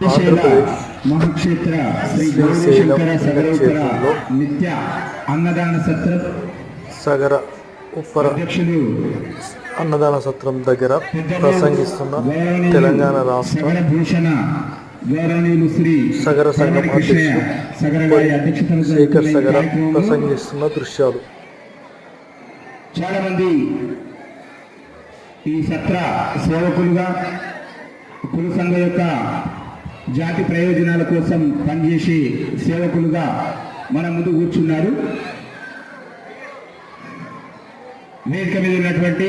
మహాక్షేత్ర శ్రీ గౌరీశంకర నిత్య అన్నదాన సత్రం సగర ఉప్పర అన్నదాన సత్రం దగ్గర ప్రసంగిస్తున్న తెలంగాణ రాష్ట్ర భూషణ సగర సంఘం అధ్యక్షుడు శేఖర్ సగర ప్రసంగిస్తున్న దృశ్యాలు. చాలా మంది ఈ సత్ర సేవకులుగా కుల సంఘం యొక్క జాతి ప్రయోజనాల కోసం పనిచేసే సేవకులుగా మన ముందు కూర్చున్నారు. వేదిక మీద ఉన్నటువంటి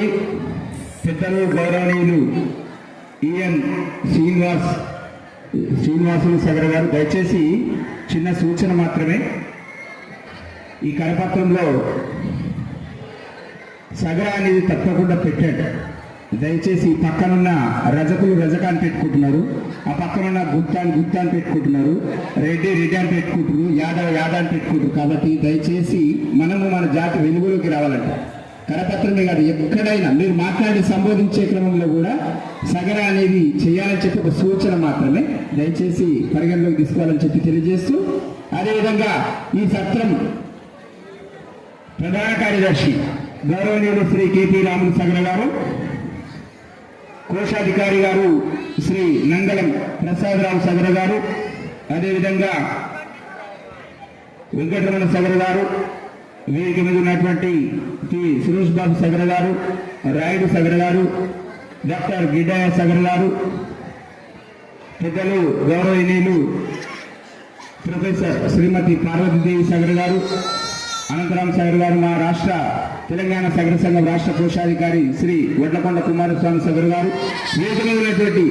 పెద్దలు గౌరవనీయులు ఈఎన్ శ్రీనివాస్ శ్రీనివాసులు సగర్ గారు దయచేసి చిన్న సూచన మాత్రమే. ఈ కరపత్రంలో సగర అనేది తప్పకుండా పెట్టాడు. దయచేసి పక్కనున్న రజకులు రజకాన్ని పెట్టుకుంటున్నారు. ఆ పక్కనున్న గుత్తాన్ని గుత్తాన్ని పెట్టుకుంటున్నారు. రెడ్డి రెడ్డి అని పెట్టుకుంటున్నారు. యాదవ్ యాదవ్ అని పెట్టుకుంటారు కాబట్టి దయచేసి మనము మన జాతి వెలుగులోకి రావాలంట కరపత్రమే కాదు ఎక్కడైనా మీరు మాట్లాడి సంబోధించే క్రమంలో కూడా సగర అనేది చేయాలని చెప్పి ఒక సూచన మాత్రమే దయచేసి పరిగణలోకి తీసుకోవాలని చెప్పి తెలియజేస్తూ అదేవిధంగా ఈ సత్రం ప్రధాన కార్యదర్శి గౌరవనీయుడు శ్రీ కేపీ రాములు సగర గారు కోశాధికారి గారు శ్రీ నంగళం ప్రసాదరావు సగర గారు అదేవిధంగా వెంకటరమణ సగర గారు వేదిక మీద ఉన్నటువంటి శ్రీ సురేష్ బాబు సగర గారు రాయుడు సగర గారు డాక్టర్ గిడ్డయ్య సగర గారు పెద్దలు గౌరవనీయులు ప్రొఫెసర్ శ్రీమతి పార్వతీదేవి సగర గారు అనంతరాం సాగర్ గారు మా రాష్ట్ర తెలంగాణ సగర సంఘం రాష్ట్ర కోశాధికారి శ్రీ వడ్లకొండ కుమారస్వామి సగర్ గారు వేదిక మీద ఉన్నటువంటి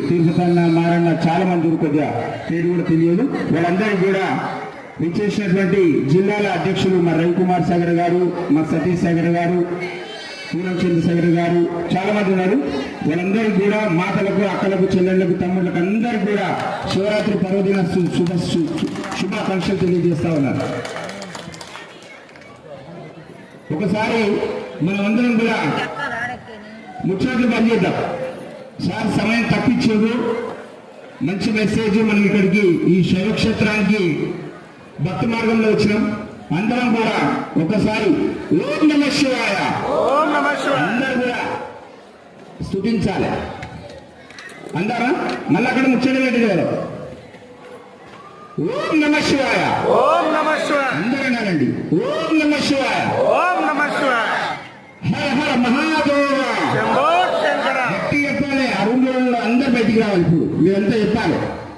మారన్న చాలా మంది కొద్దిగా పేరు కూడా తెలియదు. వాళ్ళందరికీ కూడా విచ్చేసినటువంటి జిల్లాల అధ్యక్షులు మా రవికుమార్ సగర్ గారు మా సతీష్ సగర్ గారు పూర్ణచంద్ర సగర్ గారు చాలా మంది ఉన్నారు. వీళ్ళందరూ కూడా మాతలకు అక్కలకు చెల్లెళ్ళకు తమ్ముళ్ళకు అందరికీ కూడా శివరాత్రి పర్వదిన శుభ శు- శుభాకాంక్షలు తెలియజేస్తా ఉన్నారు. ఒకసారి మనం అందరం కూడా ముచ్చట్లు బంద్ చేద్దాం. సార్ సమయం తప్పించేది మంచి మెసేజ్ మనం ఇక్కడికి ఈ శైవక్షేత్రానికి భక్తి మార్గంలో వచ్చినాం. అందరం కూడా ఒకసారి ఓం నమ శివాయ. అందరూ కూడా స్థుతించాలి అందరా? మళ్ళీ అక్కడ ముచ్చట కదా ఓం నమ శివాయ. ఓం నమ శివాయ. అందరూ అన్నారండి. ఓం